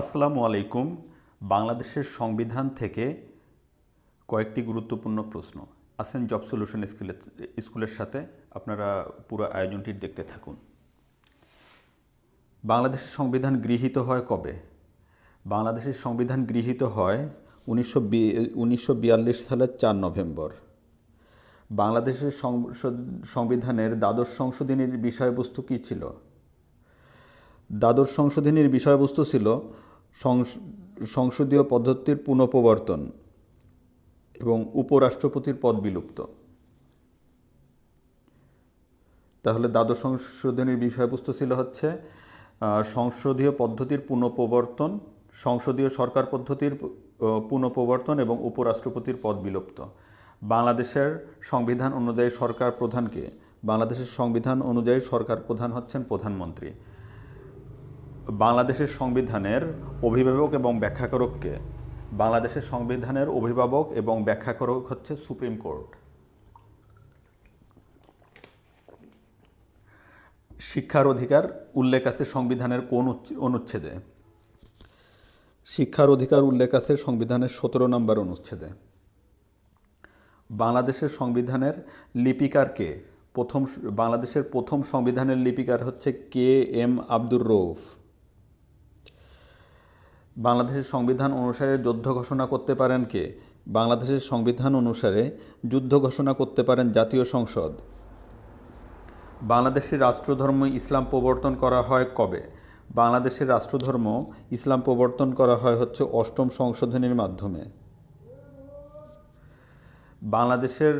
আসসালামু আলাইকুম। বাংলাদেশের সংবিধান থেকে কয়েকটি গুরুত্বপূর্ণ প্রশ্ন। আসেন জব সলিউশন স্কুলের স্কুলের সাথে। আপনারা পুরো আয়োজনটি দেখতে থাকুন। বাংলাদেশের সংবিধান গৃহীত হয় কবে? বাংলাদেশের সংবিধান গৃহীত হয় উনিশশো উনিশশো সালের চার নভেম্বর। বাংলাদেশের সংবিধানের দ্বাদশ সংশোধনীর বিষয়বস্তু কী ছিল? দ্বাদশ সংশোধনীর বিষয়বস্তু ছিল সংসদীয় পদ্ধতির পুনঃপ্রবর্তন এবং উপরাষ্ট্রপতির পদ বিলুপ্ত। তাহলে দ্বাদশ সংশোধনীর বিষয়বস্তু ছিল হচ্ছে সংসদীয় পদ্ধতির পুনঃপ্রবর্তন, সংসদীয় সরকার পদ্ধতির পুনঃপ্রবর্তন এবং উপরাষ্ট্রপতির পদ বিলুপ্ত। বাংলাদেশের সংবিধান অনুযায়ী সরকার প্রধানকে, বাংলাদেশের সংবিধান অনুযায়ী সরকার প্রধান হচ্ছেন প্রধানমন্ত্রী। বাংলাদেশের সংবিধানের অভিভাবক এবং ব্যাখ্যাকারককে, বাংলাদেশের সংবিধানের অভিভাবক এবং ব্যাখ্যাকারক হচ্ছে সুপ্রিম কোর্ট। শিক্ষার অধিকার উল্লেখ আছে সংবিধানের কোন অনুচ্ছেদে? শিক্ষার অধিকার উল্লেখ আছে সংবিধানের সতেরো নম্বর অনুচ্ছেদে। বাংলাদেশের সংবিধানের লিপিকার কে? প্রথম, বাংলাদেশের প্রথম সংবিধানের লিপিকার হচ্ছে কে এম আব্দুর রৌফ বাংলাদেশের সংবিধান অনুসারে যুদ্ধ ঘোষণা করতে পারেন কে? বাংলাদেশের সংবিধান অনুসারে যুদ্ধ ঘোষণা করতে পারেন জাতীয় সংসদ। বাংলাদেশের রাষ্ট্রধর্ম ইসলাম প্রবর্তন করা হয় কবে? বাংলাদেশের রাষ্ট্রধর্ম ইসলাম প্রবর্তন করা হয় হচ্ছে অষ্টম সংশোধনীর মাধ্যমে। বাংলাদেশের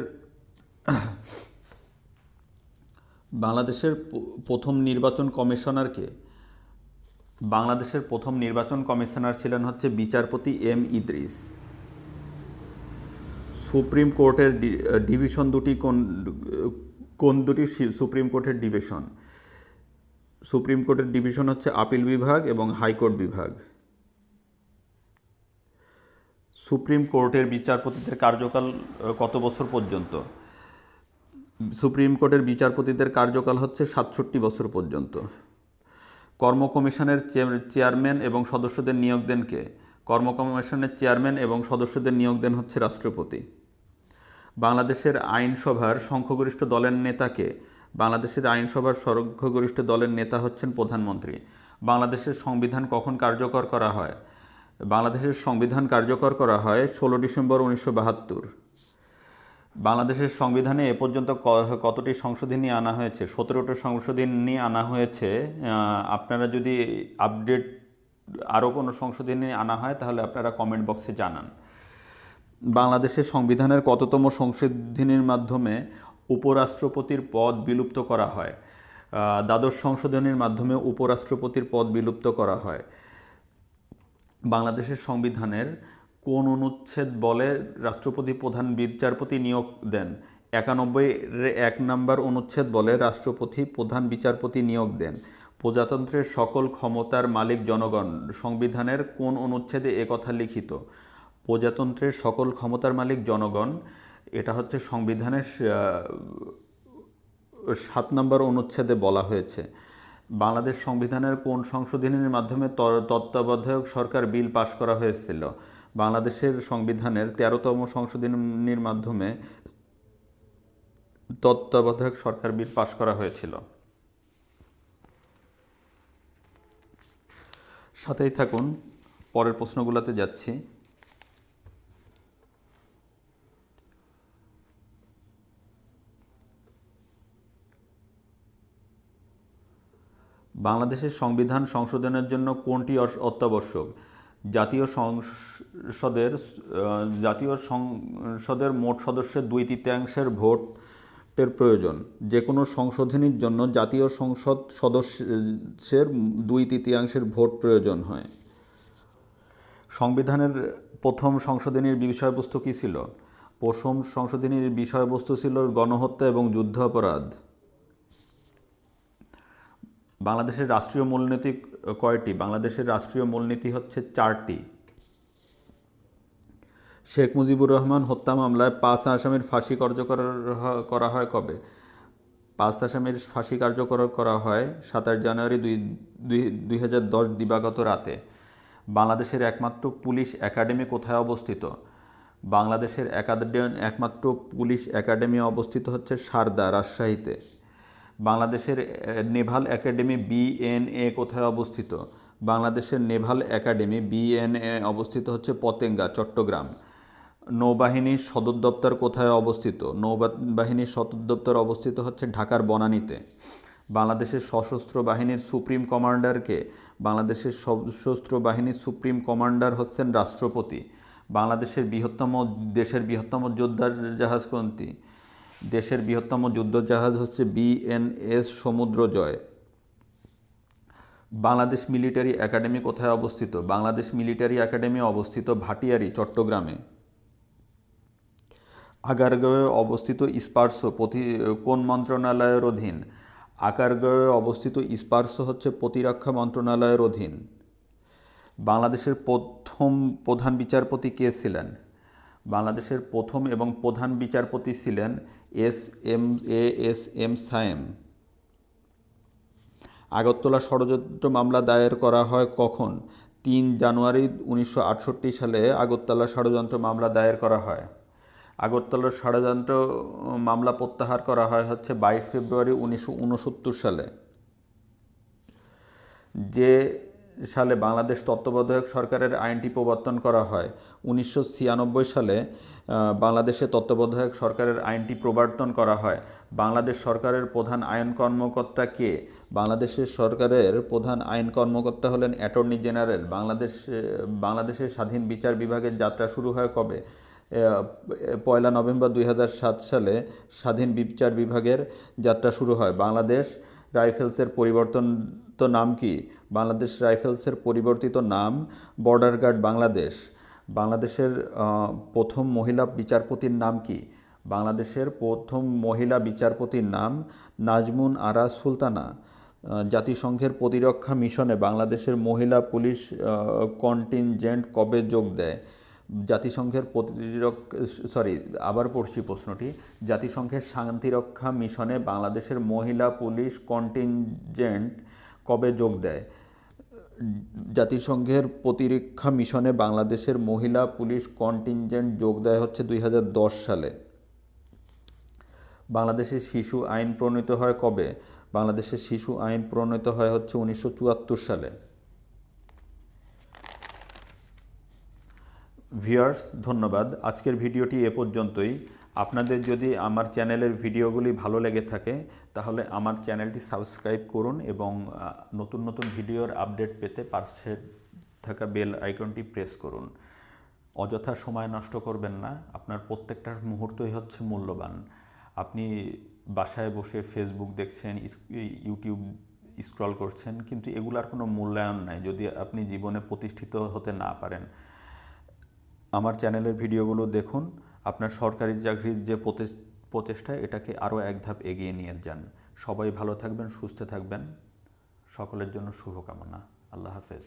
বাংলাদেশের প্রথম নির্বাচন কমিশনারকে বাংলাদেশের প্রথম নির্বাচন কমিশনার ছিলেন হচ্ছে বিচারপতি এম ইদ্রিস। সুপ্রিম কোর্টের ডিভিশন দুটি কোন কোন দুটি সুপ্রিম কোর্টের ডিভিশন? সুপ্রিম কোর্টের ডিভিশন হচ্ছে আপিল বিভাগ এবং হাইকোর্ট বিভাগ। সুপ্রিম কোর্টের বিচারপতিদের কার্যকাল কত বছর পর্যন্ত? সুপ্রিম কোর্টের বিচারপতিদের কার্যকাল হচ্ছে সাতষট্টি বছর পর্যন্ত। কর্ম কমিশনের চেয়ার- চেয়ারম্যান এবং সদস্যদের নিয়োগ দেন কে? কর্ম কমিশনের চেয়ারম্যান এবং সদস্যদের নিয়োগ দেন হচ্ছে রাষ্ট্রপতি। বাংলাদেশের আইনসভার সংখ্যাগরিষ্ঠ দলের নেতাকে বাংলাদেশের আইনসভার সংখ্যাগরিষ্ঠ দলের নেতা হচ্ছেন প্রধানমন্ত্রী। বাংলাদেশের সংবিধান কখন কার্যকর করা হয়? বাংলাদেশের সংবিধান কার্যকর করা হয় ষোলো ডিসেম্বর উনিশশো বাহাত্তর। বাংলাদেশের সংবিধানে এ পর্যন্ত কতটি সংশোধনী আনা হয়েছে? সতেরোটি সংশোধনী আনা হয়েছে। আপনারা যদি আপডেট আরও কোনো সংশোধনী আনা হয়, তাহলে আপনারা কমেন্ট বক্সে জানান। বাংলাদেশের সংবিধানের কততম সংশোধনীর মাধ্যমে উপরাষ্ট্রপতির পদ বিলুপ্ত করা হয়? দ্বাদশ সংশোধনীর মাধ্যমে উপরাষ্ট্রপতির পদ বিলুপ্ত করা হয়। বাংলাদেশের সংবিধানের কোন অনুচ্ছেদ বলে রাষ্ট্রপতি প্রধান বিচারপতি নিয়োগ দেন? একানব্বই এক নম্বর অনুচ্ছেদ বলে রাষ্ট্রপতি প্রধান বিচারপতি নিয়োগ দেন। প্রজাতন্ত্রের সকল ক্ষমতার মালিক জনগণ, সংবিধানের কোন অনুচ্ছেদে একথা লিখিত? প্রজাতন্ত্রের সকল ক্ষমতার মালিক জনগণ, এটা হচ্ছে সংবিধানের সাত নম্বর অনুচ্ছেদে বলা হয়েছে। বাংলাদেশ সংবিধানের কোন সংশোধনীর মাধ্যমে তত্ত্বাবধায়ক সরকার বিল পাশ করা হয়েছিল? বাংলাদেশের সংবিধানের তেরোতম সংশোধনীর মাধ্যমে তত্ত্বাবধায়ক সরকার বিল পাশ করা হয়েছিল। সাথেই থাকুন, পরের প্রশ্নগুলোতে যাচ্ছি। বাংলাদেশের সংবিধান সংশোধনের জন্য কোনটি অত্যাবশ্যক? জাতীয় সংসদের জাতীয় সংসদের মোট সদস্যের দুই তৃতীয়াংশের ভোটের প্রয়োজন। যে কোনো সংশোধনীর জন্য জাতীয় সংসদ সদস্যের দুই তৃতীয়াংশের ভোট প্রয়োজন হয়। সংবিধানের প্রথম সংশোধনীর বিষয়বস্তু কী ছিল? প্রথম সংশোধনীর বিষয়বস্তু ছিল গণহত্যা এবং যুদ্ধ অপরাধ বাংলাদেশের রাষ্ট্রীয় মূলনীতি কয়টি? বাংলাদেশের রাষ্ট্রীয় মূলনীতি হচ্ছে চারটি। শেখ মুজিবুর রহমান হত্যা মামলায় পাঁচ আসামির ফাঁসি কার্যকর করা হয় কবে? পাঁচ আসামির ফাঁসি কার্যকর করা হয় সাতাশ জানুয়ারি দুই দুই হাজার দিবাগত রাতে। বাংলাদেশের একমাত্র পুলিশ একাডেমি কোথায় অবস্থিত? বাংলাদেশের একাডেমি, একমাত্র পুলিশ একাডেমি অবস্থিত হচ্ছে সারদা, রাজশাহীতে। বাংলাদেশের নেভাল একাডেমি বিএনএ কোথায় অবস্থিত? বাংলাদেশের নেভাল একাডেমি বিএনএ অবস্থিত হচ্ছে পতেঙ্গা, চট্টগ্রাম। নৌবাহিনীর সদর দপ্তর কোথায় অবস্থিত? নৌবাহিনীর সদর দপ্তর অবস্থিত হচ্ছে ঢাকার বনানীতে। বাংলাদেশের সশস্ত্র বাহিনীর সুপ্রিম কমান্ডারকে বাংলাদেশের সশস্ত্র বাহিনীর সুপ্রিম কমান্ডার হচ্ছেন রাষ্ট্রপতি। বাংলাদেশের বৃহত্তম, দেশের বৃহত্তম যোদ্ধার জাহাজ কোনটি দেশের বৃহত্তম যুদ্ধজাহাজ হচ্ছে বিএনএস সমুদ্র জয়। বাংলাদেশ মিলিটারি একাডেমি কোথায় অবস্থিত? বাংলাদেশ মিলিটারি একাডেমি অবস্থিত ভাটিয়ারি, চট্টগ্রামে। আগারগাঁওয়ে অবস্থিত স্পার্সো প্রতি, কোন মন্ত্রণালয়ের অধীন? আগারগাঁওয়ে অবস্থিত স্পার্সো হচ্ছে প্রতিরক্ষা মন্ত্রণালয়ের অধীন। বাংলাদেশের প্রথম প্রধান বিচারপতি কে ছিলেন? বাংলাদেশের প্রথম এবং প্রধান বিচারপতি ছিলেন S M A S M Sayem. Agartala ষড়যন্ত্র মামলা দায়ের করা হয় কখন? তিন জানুয়ারি উনিশশো আটষট্টি সালে আগরতলা ষড়যন্ত্র মামলা দায়ের করা হয়। আগরতলার ষড়যন্ত্র মামলা প্রত্যাহার করা হয় হচ্ছে বাইশ ফেব্রুয়ারি উনিশশো উনসত্তর সালে। যে সালে বাংলাদেশ তত্ত্বাবধায়ক সরকারের আইনটি প্রবর্তন করা হয়। উনিশশো ছিয়ানব্বই সালে বাংলাদেশে তত্ত্বাবধায়ক সরকারের আইনটি প্রবর্তন করা হয়। বাংলাদেশ সরকারের প্রধান আইন কর্মকর্তা কে? বাংলাদেশের সরকারের প্রধান আইন কর্মকর্তা হলেন অ্যাটর্নি জেনারেল। বাংলাদেশ, বাংলাদেশের স্বাধীন বিচার বিভাগের যাত্রা শুরু হয় কবে? পয়লা নভেম্বর দু হাজার সাত সালে স্বাধীন বিচার বিভাগের যাত্রা শুরু হয়। বাংলাদেশ রাইফেলসের পরিবর্তন তো নাম কি? বাংলাদেশ রাইফেলসের পরিবর্তিত নাম বর্ডার গার্ড বাংলাদেশ। বাংলাদেশের প্রথম মহিলা বিচারপতির নাম কি? বাংলাদেশের প্রথম মহিলা বিচারপতির নাম নাজমুন আরা সুলতানা। জাতিসংঘের প্রতিরক্ষা মিশনে বাংলাদেশের মহিলা পুলিশ কন্টিনজেন্ট কবে যোগ দেয়? জাতিসংঘের প্রতিরক্ষা সরি, আবার পড়ছি প্রশ্নটি। জাতিসংঘের শান্তিরক্ষা মিশনে বাংলাদেশের মহিলা পুলিশ কন্টিনজেন্ট কবে যোগ দেয়? জাতিসংঘের প্রতিরক্ষা মিশনে বাংলাদেশের মহিলা পুলিশ কন্টিনজেন্ট যোগ দেয় হচ্ছে দুই হাজার দশ সালে। বাংলাদেশের শিশু আইন প্রণীত হয় কবে? বাংলাদেশের শিশু আইন প্রণীত হয় হচ্ছে উনিশশো চুয়াত্তর সালে। ভিউয়ার্স, ধন্যবাদ। আজকের ভিডিওটি এ পর্যন্তই। আপনাদের যদি আমার চ্যানেলের ভিডিওগুলি ভালো লেগে থাকে, তাহলে আমার চ্যানেলটি সাবস্ক্রাইব করুন এবং নতুন নতুন ভিডিওর আপডেট পেতে পাশে থাকা বেল আইকনটি প্রেস করুন। অযথা সময় নষ্ট করবেন না। আপনার প্রত্যেকটা মুহূর্তই হচ্ছে মূল্যবান। আপনি বাসায় বসে ফেসবুক দেখছেন ইউটিউব স্ক্রল করছেন, কিন্তু এগুলার কোনো মূল্যায়ন নাই যদি আপনি জীবনে প্রতিষ্ঠিত হতে না পারেন। আমার চ্যানেলের ভিডিওগুলো দেখুন। আপনার সরকারি চাকরির যে প্রচেষ্টা এটাকে আরও এক ধাপ এগিয়ে নিয়ে যান। সবাই ভালো থাকবেন, সুস্থ থাকবেন। সকলের জন্য শুভকামনা। আল্লাহ হাফেজ।